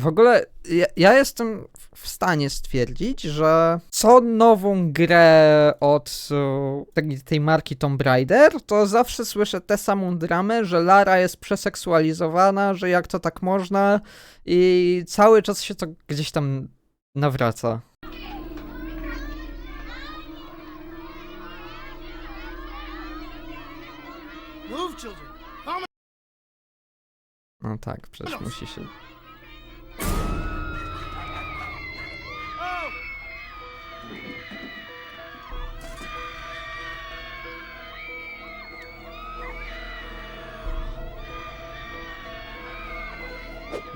W ogóle ja, ja jestem w- stanie stwierdzić, że co nową grę od e, tej, tej marki Tomb Raider, to zawsze słyszę tę samą dramę, że Lara jest przeseksualizowana, że jak to tak można i cały czas się to gdzieś tam nawraca. Move, children. No tak, przecież musi się...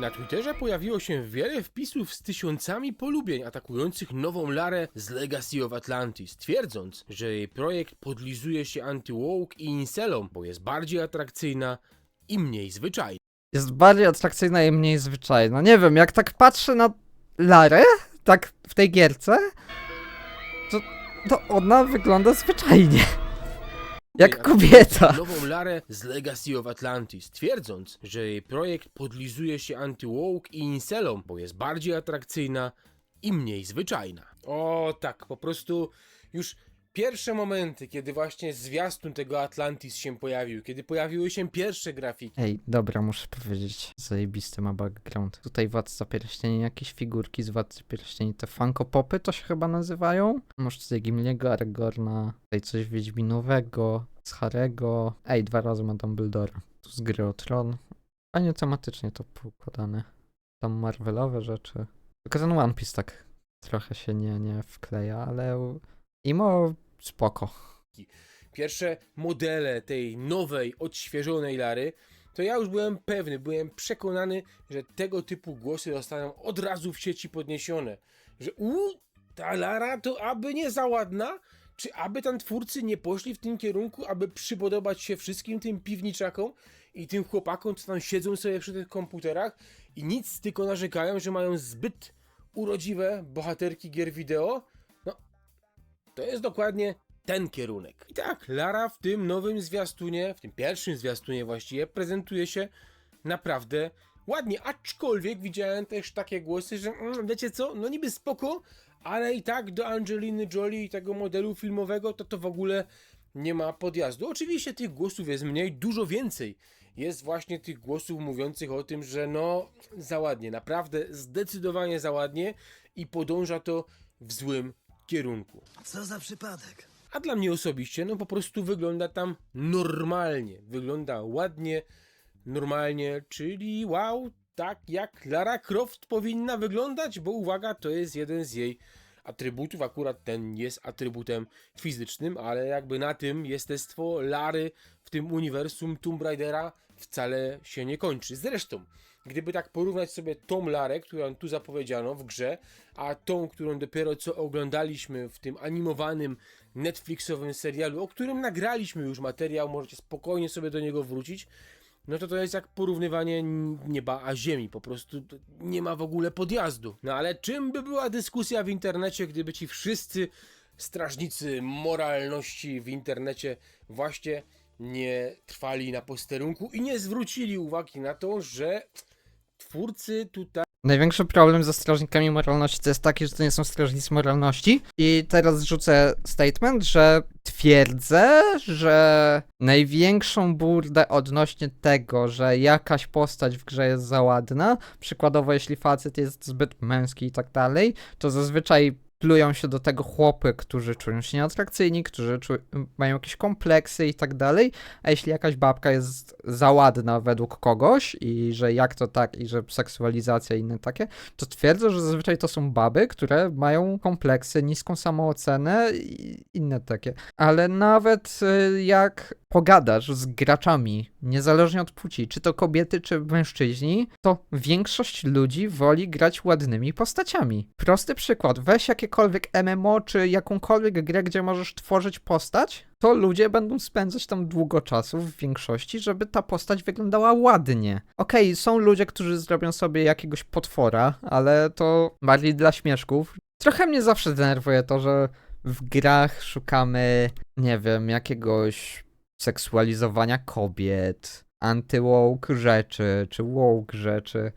Na Twitterze pojawiło się wiele wpisów z tysiącami polubień atakujących nową Larę z Legacy of Atlantis, twierdząc, że jej projekt podlizuje się anti-woke i incelom, bo jest bardziej atrakcyjna i mniej zwyczajna. Jest bardziej atrakcyjna i mniej zwyczajna. Nie wiem, jak tak patrzę na Larę, tak w tej gierce, to, to ona wygląda zwyczajnie. Jak kobieta. Nową Larę z Legacy of Atlantis, twierdząc, że jej projekt podlizuje się anti-woke i incelom, bo jest bardziej atrakcyjna i mniej zwyczajna. O tak, po prostu już pierwsze momenty, kiedy właśnie zwiastun tego Atlantis się pojawił, kiedy pojawiły się pierwsze grafiki, Ej, dobra, muszę powiedzieć, zajebisty ma background. Tutaj Władca Pierścieni, jakieś figurki z Władcy Pierścieni, te Funko Popy to się chyba nazywają. Masz tutaj Gimliego, Aragorna, tutaj coś Wiedźminowego, z Harego. Ej, dwa razy ma Dumbledora. Tu z gry o Tron. Fajnie tematycznie to poukładane. Tam Marvelowe rzeczy. Tylko ten One Piece tak trochę się nie, nie wkleja, ale imo spoko. pierwsze modele tej nowej, odświeżonej Lary, to ja już byłem pewny, byłem przekonany, że tego typu głosy zostaną od razu w sieci podniesione. Że u, ta Lara to aby nie za ładna, czy aby tam twórcy nie poszli w tym kierunku, aby przypodobać się wszystkim tym piwniczakom i tym chłopakom, co tam siedzą sobie przy tych komputerach i nic, tylko narzekają, że mają zbyt urodziwe bohaterki gier wideo. To jest dokładnie ten kierunek. I tak, Lara w tym nowym zwiastunie, w tym pierwszym zwiastunie właściwie, prezentuje się naprawdę ładnie, aczkolwiek widziałem też takie głosy, że mm, wiecie co, no niby spoko, ale i tak do Angeliny Jolie i tego modelu filmowego to to w ogóle nie ma podjazdu. Oczywiście tych głosów jest mniej, dużo więcej. Jest właśnie tych głosów mówiących o tym, że no za ładnie, naprawdę zdecydowanie za ładnie i podąża to w złym kierunku. Co za przypadek? A dla mnie osobiście, no po prostu wygląda tam normalnie. Wygląda ładnie, normalnie, czyli wow, tak jak Lara Croft powinna wyglądać, bo uwaga, to jest jeden z jej atrybutów. Akurat ten jest atrybutem fizycznym, ale jakby na tym jestestwo Lary w tym uniwersum Tomb Raidera wcale się nie kończy. Zresztą, gdyby tak porównać sobie tą Larę, którą tu zapowiedziano w grze, a tą, którą dopiero co oglądaliśmy w tym animowanym Netflixowym serialu, o którym nagraliśmy już materiał, możecie spokojnie sobie do niego wrócić, no to to jest jak porównywanie nieba a ziemi, po prostu nie ma w ogóle podjazdu. No ale czym by była dyskusja w internecie, gdyby ci wszyscy strażnicy moralności w internecie właśnie nie trwali na posterunku i nie zwrócili uwagi na to, że twórcy tutaj Największy problem ze strażnikami moralności to jest taki, że to nie są strażnicy moralności. I teraz rzucę statement, że twierdzę, że największą burdę odnośnie tego, że jakaś postać w grze jest za ładna, przykładowo jeśli facet jest zbyt męski i tak dalej, to zazwyczaj plują się do tego chłopy, którzy czują się nieatrakcyjni, którzy czu- mają jakieś kompleksy i tak dalej, a jeśli jakaś babka jest za ładna według kogoś i że jak to tak i że seksualizacja i inne takie, to twierdzę, że zazwyczaj to są baby, które mają kompleksy, niską samoocenę i inne takie. Ale nawet y, jak pogadasz z graczami, niezależnie od płci, czy to kobiety, czy mężczyźni, to większość ludzi woli grać ładnymi postaciami. Prosty przykład, weź jakiekolwiek MMO, czy jakąkolwiek grę, gdzie możesz tworzyć postać, to ludzie będą spędzać tam długo czasu w większości, żeby ta postać wyglądała ładnie. Okej, są ludzie, którzy zrobią sobie jakiegoś potwora, ale to bardziej dla śmieszków. Trochę mnie zawsze denerwuje to, że w grach szukamy, nie wiem, jakiegoś seksualizowania kobiet, anty-woke rzeczy, czy woke rzeczy.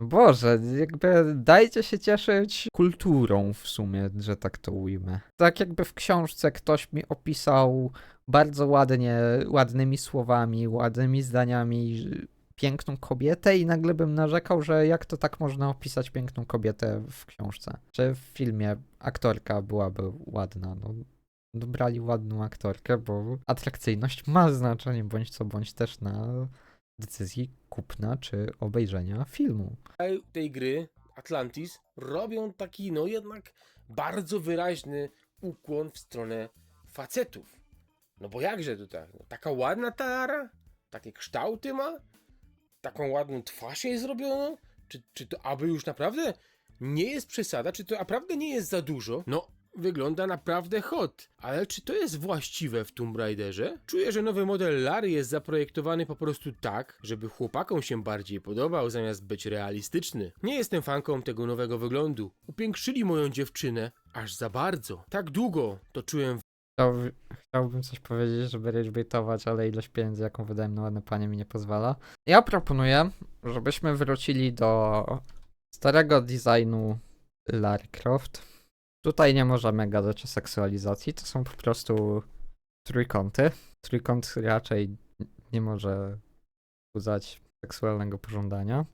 Boże, jakby dajcie się cieszyć kulturą w sumie, że tak to ujmę. Tak jakby w książce ktoś mi opisał bardzo ładnie, ładnymi słowami, ładnymi zdaniami piękną kobietę i nagle bym narzekał, że jak to tak można opisać piękną kobietę w książce. Czy w filmie aktorka byłaby ładna, no dobrali ładną aktorkę, bo atrakcyjność ma znaczenie bądź co bądź też na decyzji kupna czy obejrzenia filmu. Tej gry Atlantis robią taki, no jednak bardzo wyraźny ukłon w stronę facetów. No bo jakże tutaj? No, taka ładna ta Lara? Takie kształty ma? Taką ładną twarz jej zrobiono? Czy, czy to aby już naprawdę nie jest przesada? Czy to naprawdę nie jest za dużo? No, wygląda naprawdę hot. Ale czy to jest właściwe w Tomb Raiderze? Czuję, że nowy model Lary jest zaprojektowany po prostu tak, żeby chłopakom się bardziej podobał, zamiast być realistyczny. Nie jestem fanką tego nowego wyglądu. Upiększyli moją dziewczynę aż za bardzo. Tak długo to czułem Chciałby- Chciałbym coś powiedzieć, żeby ragebaitować, ale ilość pieniędzy, jaką wydałem na ładne panie mi nie pozwala. Ja proponuję, żebyśmy wrócili do starego designu Lara Croft. Tutaj nie możemy gadać o seksualizacji, to są po prostu trójkąty. Trójkąt raczej nie może wzbudzać seksualnego pożądania.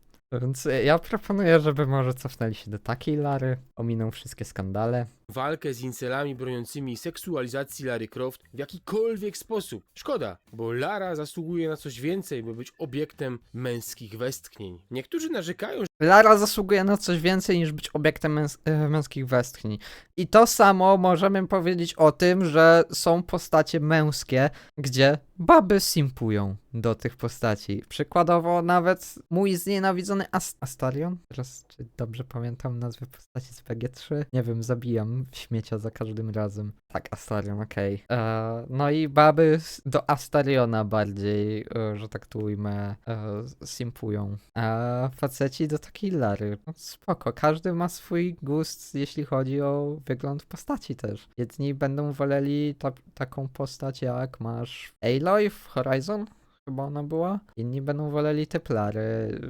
Więc ja proponuję, żeby może cofnęli się do takiej Lary, ominą wszystkie skandale. Walkę z incelami broniącymi seksualizacji Lary Croft w jakikolwiek sposób. Szkoda, bo Lara zasługuje na coś więcej, by być obiektem męskich westchnień. Niektórzy narzekają, Lara zasługuje na coś więcej niż być obiektem męs- e, męskich westchnień. I to samo możemy powiedzieć o tym, że są postacie męskie, gdzie baby simpują do tych postaci. Przykładowo nawet mój znienawidzony Ast- Astarion, teraz czy dobrze pamiętam nazwę postaci z PG3? Nie wiem, zabijam śmiecia za każdym razem. Tak, Astarion, okej. E, No i baby do Astariona bardziej, e, że tak to ujmę, e, simpują. A faceci do takiej Lary. No spoko, każdy ma swój gust, jeśli chodzi o wygląd postaci też. Jedni będą woleli ta, taką postać jak masz Aloy w Horizon, chyba ona była. Inni będą woleli typ Lary.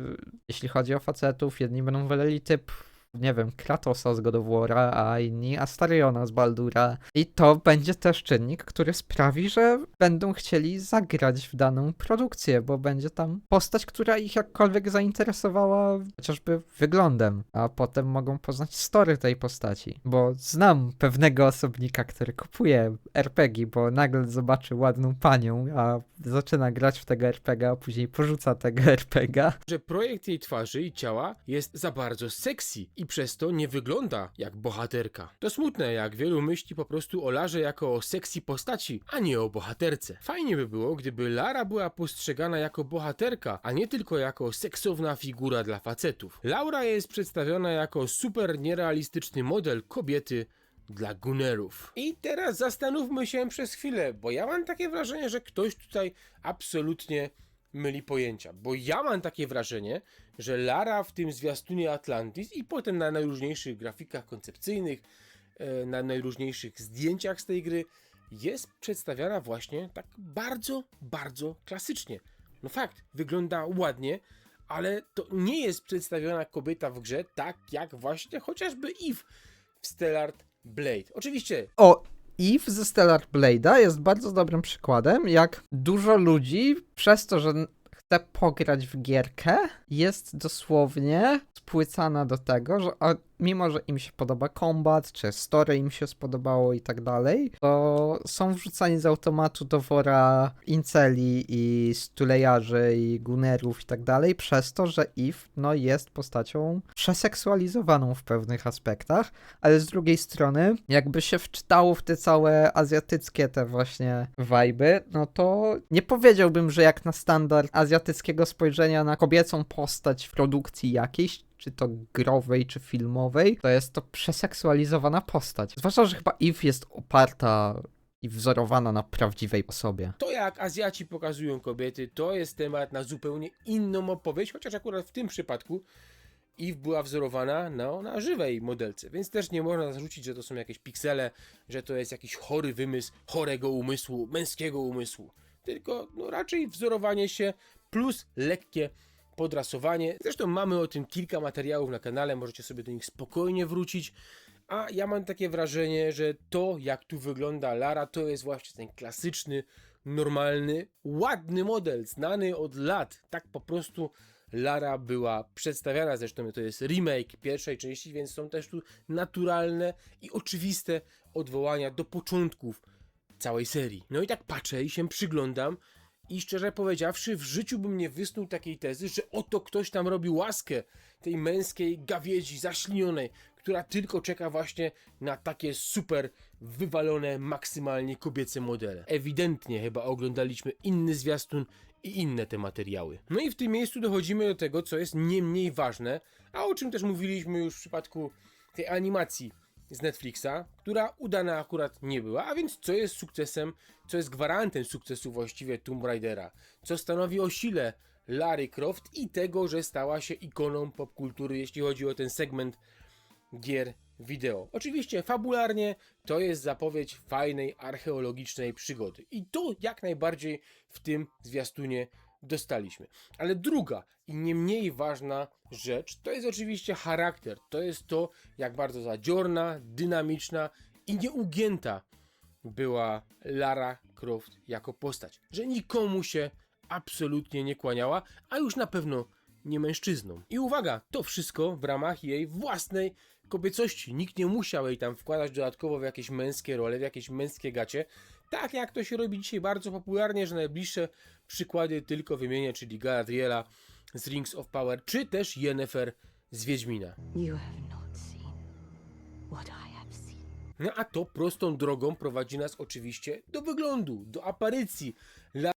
Jeśli chodzi o facetów, jedni będą woleli typ nie wiem, Kratosa z God of a inni Astariona z Baldura. I to będzie też czynnik, który sprawi, że będą chcieli zagrać w daną produkcję, bo będzie tam postać, która ich jakkolwiek zainteresowała chociażby wyglądem, a potem mogą poznać story tej postaci. Bo znam pewnego osobnika, który kupuje RPG, bo nagle zobaczy ładną panią, a zaczyna grać w tego RPG, a później porzuca tego RPG. że projekt jej twarzy i ciała jest za bardzo sexy i przez to nie wygląda jak bohaterka. To smutne, jak wielu myśli po prostu o Larze jako o sexy postaci, a nie o bohaterce. Fajnie by było, gdyby Lara była postrzegana jako bohaterka, a nie tylko jako seksowna figura dla facetów. Laura jest przedstawiona jako super nierealistyczny model kobiety dla gunerów. I teraz zastanówmy się przez chwilę, bo ja mam takie wrażenie, że ktoś tutaj absolutnie myli pojęcia, bo ja mam takie wrażenie, że Lara w tym zwiastunie Atlantis i potem na najróżniejszych grafikach koncepcyjnych, e, na najróżniejszych zdjęciach z tej gry jest przedstawiana właśnie tak bardzo, bardzo klasycznie. No fakt, wygląda ładnie, ale to nie jest przedstawiona kobieta w grze tak jak właśnie chociażby Eve w Stellar Blade. Oczywiście O, Eve ze Stellar Blade'a jest bardzo dobrym przykładem, jak dużo ludzi przez to, że chce pograć w gierkę, jest dosłownie spłycana do tego, że mimo, że im się podoba kombat, czy story im się spodobało i tak dalej, to są wrzucani z automatu do wora inceli i stulejarzy i gunerów i tak dalej, przez to, że Eve no, jest postacią przeseksualizowaną w pewnych aspektach, ale z drugiej strony, jakby się wczytało w te całe azjatyckie te właśnie wajby, no to nie powiedziałbym, że jak na standard azjatyckiego spojrzenia na kobiecą postać w produkcji jakiejś, czy to growej, czy filmowej, to jest to przeseksualizowana postać. Zwłaszcza, że chyba Eve jest oparta i wzorowana na prawdziwej osobie. To jak Azjaci pokazują kobiety, to jest temat na zupełnie inną opowieść, chociaż akurat w tym przypadku Eve była wzorowana na, na żywej modelce, więc też nie można zarzucić, że to są jakieś piksele, że to jest jakiś chory wymysł chorego umysłu, męskiego umysłu. Tylko no, raczej wzorowanie się plus lekkie podrasowanie. Zresztą mamy o tym kilka materiałów na kanale, możecie sobie do nich spokojnie wrócić. A ja mam takie wrażenie, że to jak tu wygląda Lara to jest właśnie ten klasyczny, normalny, ładny model, znany od lat. Tak po prostu Lara była przedstawiana, zresztą to jest remake pierwszej części, więc są też tu naturalne i oczywiste odwołania do początków całej serii. No i tak patrzę i się przyglądam i szczerze powiedziawszy, w życiu bym nie wysnuł takiej tezy, że oto ktoś tam robi łaskę tej męskiej gawiedzi zaślinionej, która tylko czeka właśnie na takie super wywalone maksymalnie kobiece modele. Ewidentnie chyba oglądaliśmy inny zwiastun i inne te materiały. No i w tym miejscu dochodzimy do tego, co jest nie mniej ważne, a o czym też mówiliśmy już w przypadku tej animacji z Netflixa, która udana akurat nie była, a więc co jest sukcesem, co jest gwarantem sukcesu właściwie Tomb Raidera, co stanowi o sile Larry Croft i tego, że stała się ikoną popkultury, jeśli chodzi o ten segment gier wideo. Oczywiście fabularnie to jest zapowiedź fajnej archeologicznej przygody i to jak najbardziej w tym zwiastunie dostaliśmy. Ale druga i nie mniej ważna rzecz to jest oczywiście charakter. To jest to, jak bardzo zadziorna, dynamiczna i nieugięta była Lara Croft jako postać. Że nikomu się absolutnie nie kłaniała, a już na pewno nie mężczyznom. I uwaga, to wszystko w ramach jej własnej kobiecości. Nikt nie musiał jej tam wkładać dodatkowo w jakieś męskie role, w jakieś męskie gacie. Tak jak to się robi dzisiaj bardzo popularnie, że najbliższe przykłady tylko wymienię, czyli Galadriela z Rings of Power, czy też Yennefer z Wiedźmina. You have not seen what I. No a to prostą drogą prowadzi nas oczywiście do wyglądu, do aparycji.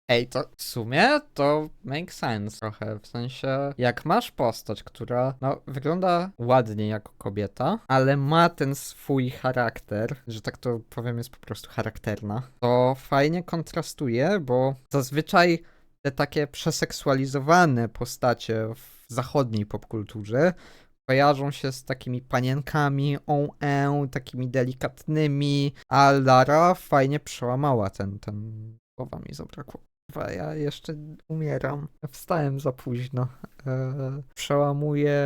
Ej, to w sumie to make sense trochę, w sensie jak masz postać, która no, wygląda ładnie jako kobieta, ale ma ten swój charakter, że tak to powiem jest po prostu charakterna, to fajnie kontrastuje, bo zazwyczaj te takie przeseksualizowane postacie w zachodniej popkulturze kojarzą się z takimi panienkami, on e, takimi delikatnymi, a Lara fajnie przełamała ten, ten, słowa mi zabrakło. Ja jeszcze umieram. Wstałem za późno. Eee, przełamuję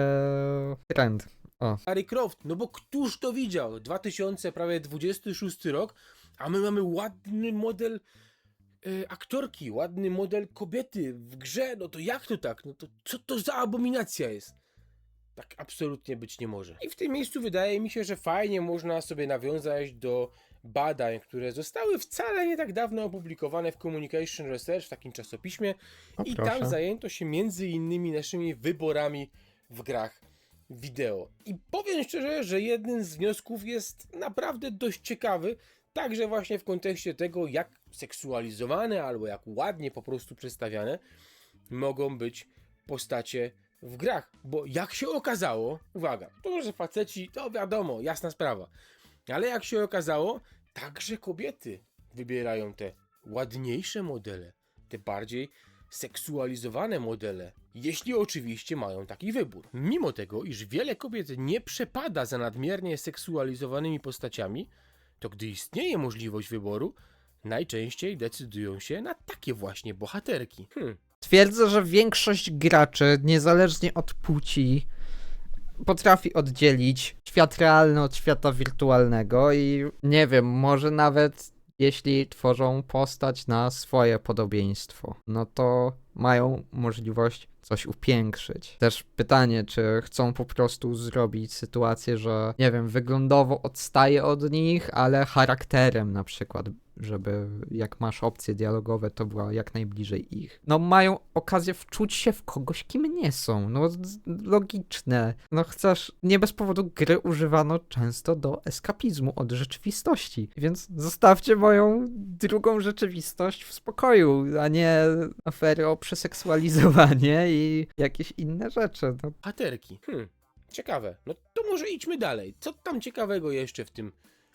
trend. O, Harry Croft, no bo któż to widział? 2000, prawie 26 rok, a my mamy ładny model e, aktorki, ładny model kobiety w grze, no to jak to tak? No to co to za abominacja jest? Tak absolutnie być nie może. I w tym miejscu wydaje mi się, że fajnie można sobie nawiązać do badań, które zostały wcale nie tak dawno opublikowane w Communication Research, w takim czasopiśmie, o i proszę. tam zajęto się między innymi naszymi wyborami w grach wideo. I powiem szczerze, że jeden z wniosków jest naprawdę dość ciekawy, także właśnie w kontekście tego, jak seksualizowane albo jak ładnie po prostu przedstawiane mogą być postacie w grach. Bo jak się okazało, uwaga, to że faceci, to wiadomo, jasna sprawa, ale jak się okazało, także kobiety wybierają te ładniejsze modele, te bardziej seksualizowane modele, jeśli oczywiście mają taki wybór. Mimo tego, iż wiele kobiet nie przepada za nadmiernie seksualizowanymi postaciami, to gdy istnieje możliwość wyboru, najczęściej decydują się na takie właśnie bohaterki. Hmm. Twierdzę, że większość graczy, niezależnie od płci, potrafi oddzielić świat realny od świata wirtualnego i nie wiem, może nawet jeśli tworzą postać na swoje podobieństwo, no to mają możliwość coś upiększyć. Też pytanie, czy chcą po prostu zrobić sytuację, że nie wiem, wyglądowo odstaje od nich, ale charakterem na przykład, żeby jak masz opcje dialogowe, to była jak najbliżej ich. No mają okazję wczuć się w kogoś, kim nie są. No logiczne. No chcesz, nie bez powodu gry używano często do eskapizmu od rzeczywistości. Więc zostawcie moją drugą rzeczywistość w spokoju, a nie afery o przeseksualizowanie i jakieś inne rzeczy. No, Bohaterki. Hmm. Ciekawe. No to może idźmy dalej. Co tam ciekawego jeszcze w tym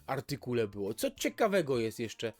artykule było? Co ciekawego jest jeszcze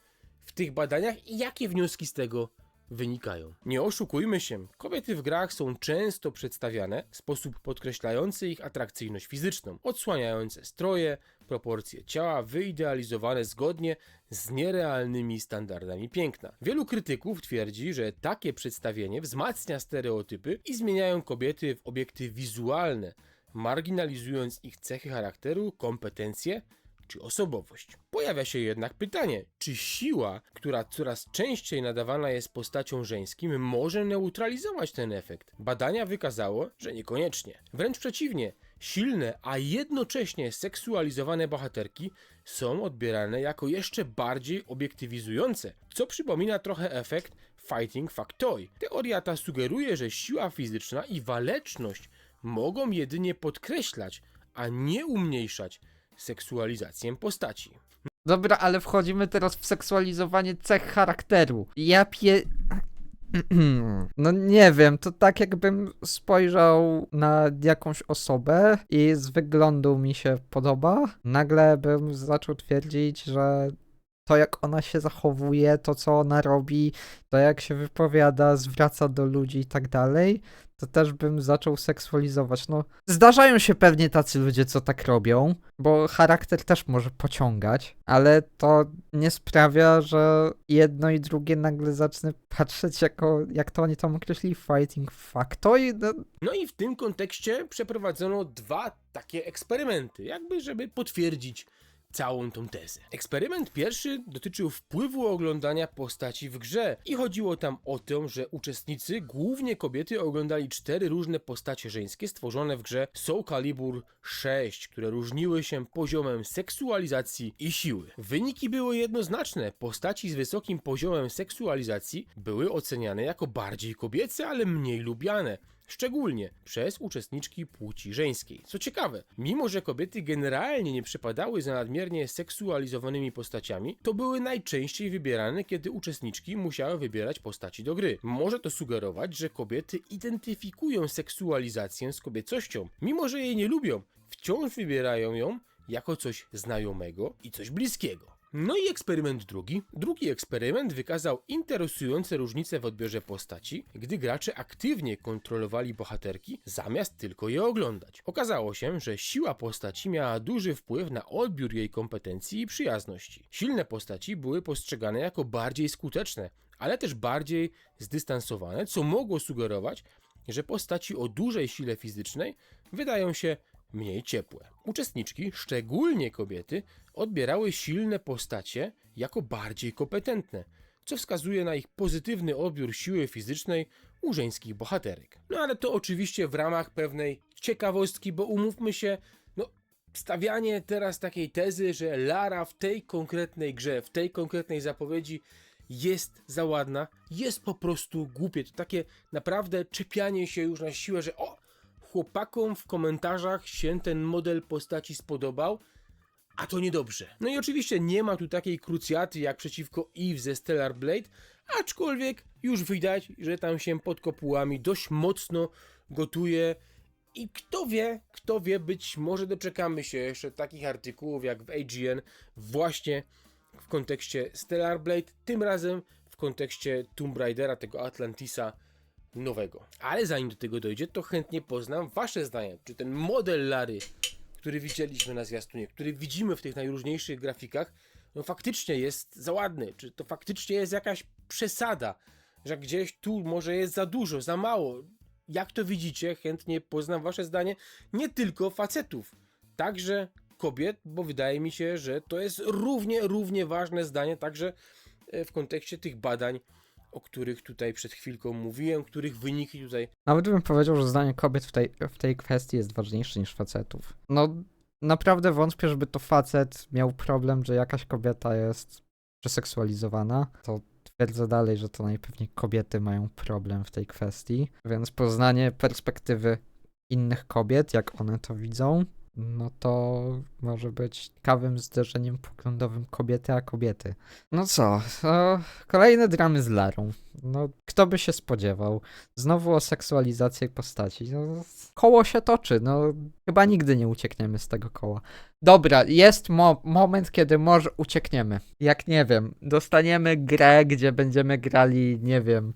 w tych badaniach i jakie wnioski z tego wynikają. Nie oszukujmy się, kobiety w grach są często przedstawiane w sposób podkreślający ich atrakcyjność fizyczną, odsłaniające stroje, proporcje ciała wyidealizowane zgodnie z nierealnymi standardami piękna. Wielu krytyków twierdzi, że takie przedstawienie wzmacnia stereotypy i zmieniają kobiety w obiekty wizualne, marginalizując ich cechy charakteru, kompetencje czy osobowość. Pojawia się jednak pytanie, czy siła, która coraz częściej nadawana jest postaciom żeńskim, może neutralizować ten efekt? Badania wykazało, że niekoniecznie. Wręcz przeciwnie, silne, a jednocześnie seksualizowane bohaterki są odbierane jako jeszcze bardziej obiektywizujące, co przypomina trochę efekt Fighting Factoid. Teoria ta sugeruje, że siła fizyczna i waleczność mogą jedynie podkreślać, a nie umniejszać seksualizację postaci. Dobra, ale wchodzimy teraz w seksualizowanie cech charakteru. Ja pie... No nie wiem, to tak jakbym spojrzał na jakąś osobę i z wyglądu mi się podoba, nagle bym zaczął twierdzić, że to jak ona się zachowuje, to co ona robi, to jak się wypowiada, zwraca do ludzi i tak dalej, to też bym zaczął seksualizować. No, zdarzają się pewnie tacy ludzie, co tak robią, bo charakter też może pociągać, ale to nie sprawia, że jedno i drugie nagle zacznę patrzeć jako, jak to oni tam określili, fighting factoid. No, No i w tym kontekście przeprowadzono dwa takie eksperymenty, jakby żeby potwierdzić całą tą tezę. Eksperyment pierwszy dotyczył wpływu oglądania postaci w grze i chodziło tam o to, że uczestnicy, głównie kobiety, oglądali cztery różne postacie żeńskie stworzone w grze Soul Calibur 6, które różniły się poziomem seksualizacji i siły. Wyniki były jednoznaczne. Postaci z wysokim poziomem seksualizacji były oceniane jako bardziej kobiece, ale mniej lubiane. Szczególnie przez uczestniczki płci żeńskiej. Co ciekawe, mimo że kobiety generalnie nie przypadały za nadmiernie seksualizowanymi postaciami, to były najczęściej wybierane, kiedy uczestniczki musiały wybierać postaci do gry. Może to sugerować, że kobiety identyfikują seksualizację z kobiecością, mimo że jej nie lubią, wciąż wybierają ją jako coś znajomego i coś bliskiego. No i eksperyment drugi. Drugi eksperyment wykazał interesujące różnice w odbiorze postaci, gdy gracze aktywnie kontrolowali bohaterki, zamiast tylko je oglądać. Okazało się, że siła postaci miała duży wpływ na odbiór jej kompetencji i przyjazności. Silne postaci były postrzegane jako bardziej skuteczne, ale też bardziej zdystansowane, co mogło sugerować, że postaci o dużej sile fizycznej wydają się mniej ciepłe. Uczestniczki, szczególnie kobiety, odbierały silne postacie jako bardziej kompetentne, co wskazuje na ich pozytywny odbiór siły fizycznej u żeńskich bohaterek. No ale to oczywiście w ramach pewnej ciekawostki, bo umówmy się, no stawianie teraz takiej tezy, że Lara w tej konkretnej grze, w tej konkretnej zapowiedzi jest za ładna, jest po prostu głupie. To takie naprawdę czepianie się już na siłę, że o, chłopakom w komentarzach się ten model postaci spodobał, a to niedobrze. No i oczywiście nie ma tu takiej krucjaty jak przeciwko Eve ze Stellar Blade, aczkolwiek już widać, że tam się pod kopułami dość mocno gotuje i kto wie, kto wie, być może doczekamy się jeszcze takich artykułów jak w AGN właśnie w kontekście Stellar Blade, tym razem w kontekście Tomb Raidera, tego Atlantisa nowego. Ale zanim do tego dojdzie, to chętnie poznam wasze zdanie. Czy ten model Lary, który widzieliśmy na zwiastunie, który widzimy w tych najróżniejszych grafikach, no faktycznie jest za ładny? Czy to faktycznie jest jakaś przesada, że gdzieś tu może jest za dużo, za mało? Jak to widzicie? Chętnie poznam wasze zdanie. Nie tylko facetów, także kobiet, bo wydaje mi się, że to jest równie, równie ważne zdanie, także e, w kontekście tych badań, o których tutaj przed chwilką mówiłem, których wyniki tutaj Nawet bym powiedział, że zdanie kobiet w tej, w tej kwestii jest ważniejsze niż facetów. No, naprawdę wątpię, żeby to facet miał problem, że jakaś kobieta jest przeseksualizowana. To twierdzę dalej, że to najpewniej kobiety mają problem w tej kwestii. Więc poznanie perspektywy innych kobiet, jak one to widzą, no to może być ciekawym zderzeniem poglądowym kobiety a kobiety. No co, kolejne dramy z Larą. No, kto by się spodziewał? Znowu o seksualizacji postaci. No, koło się toczy, no chyba nigdy nie uciekniemy z tego koła. Dobra, jest mo- moment, kiedy może uciekniemy. Jak nie wiem, dostaniemy grę, gdzie będziemy grali, nie wiem,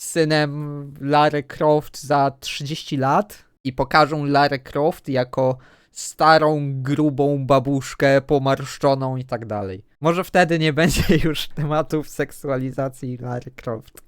synem Lary Croft za 30 lat i pokażą Larę Croft jako starą, grubą babuszkę, pomarszczoną i tak dalej. Może wtedy nie będzie już tematów seksualizacji Lary Croft.